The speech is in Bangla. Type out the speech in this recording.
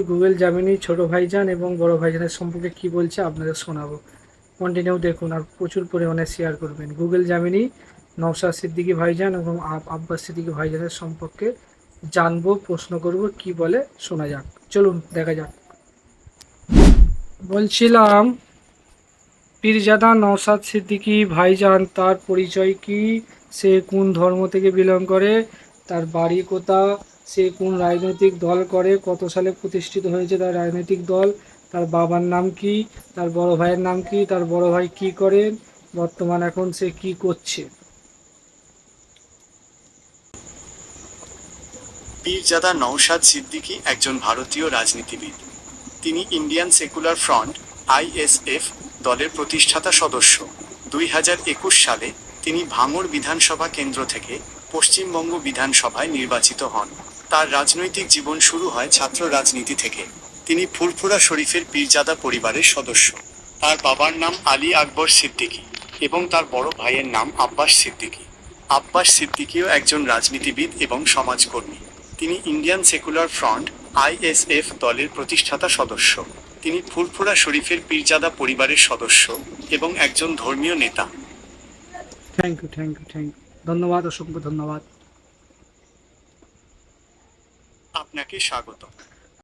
গুগল জামিনি ছোট ভাইজান এবং বড় ভাইজানের সম্পর্কে কি বলছে আপনাদের শোনাবো। কন্টিনিউ দেখুন আর প্রচুর পরিমাণে শেয়ার করবেন। গুগল জামিনি নওশাদ সিদ্দিকী ভাইজান এবং আব- আব্বাস সিদ্দিকী ভাইজানের সম্পর্কে জানব, প্রশ্ন করব, কি বলে শোনা যাক। চলুন, দেখা যাক। বলছিলাম, পীরজাদা নওশাদ সিদ্দিকী ভাইজান, তার পরিচয় কি? সে কোন ধর্ম থেকে বিলং করে? তার বাড়ি কোথা সে কোন রাজনৈতিক দল করে, কত সালে প্রতিষ্ঠিত হয়েছে তার রাজনৈতিক দল, তার বাবার নাম কি, তার বড় ভাইয়ের নাম কি, তার বড় ভাই কি করেন বর্তমান এখন সে কি করছে? পীরজাদা নওশাদ সিদ্দিকী একজন ভারতীয় রাজনীতিবিদ। তিনি ইন্ডিয়ান সেকুলার ফ্রন্ট আইএসএফ দলের প্রতিষ্ঠাতা সদস্য। দুই হাজার একুশ সালে তিনি ভাঙড় বিধানসভা কেন্দ্র থেকে পশ্চিমবঙ্গ বিধানসভায় নির্বাচিত হন। তার রাজনৈতিক জীবন শুরু হয় ছাত্র রাজনীতি থেকে। তিনি ফুরফুরা শরীফের পীরজাদা পরিবারের সদস্য। তার বাবার নাম আলী আকবর সিদ্দিকী এবং তার বড় ভাইয়ের নাম আব্বাস সিদ্দিকী। আব্বাস সিদ্দিকীও একজন রাজনীতিবিদ এবং সমাজকর্মী। তিনি ইন্ডিয়ান সেকুলার ফ্রন্ট, আইএসএফ দলের প্রতিষ্ঠাতা সদস্য। তিনি ফুরফুরা শরীফের পীরজাদা পরিবারের সদস্য এবং একজন ধর্মীয় নেতা। Thank you thank you thank you ধন্যবাদ অসংখ্য ধন্যবাদ আপনাকে স্বাগত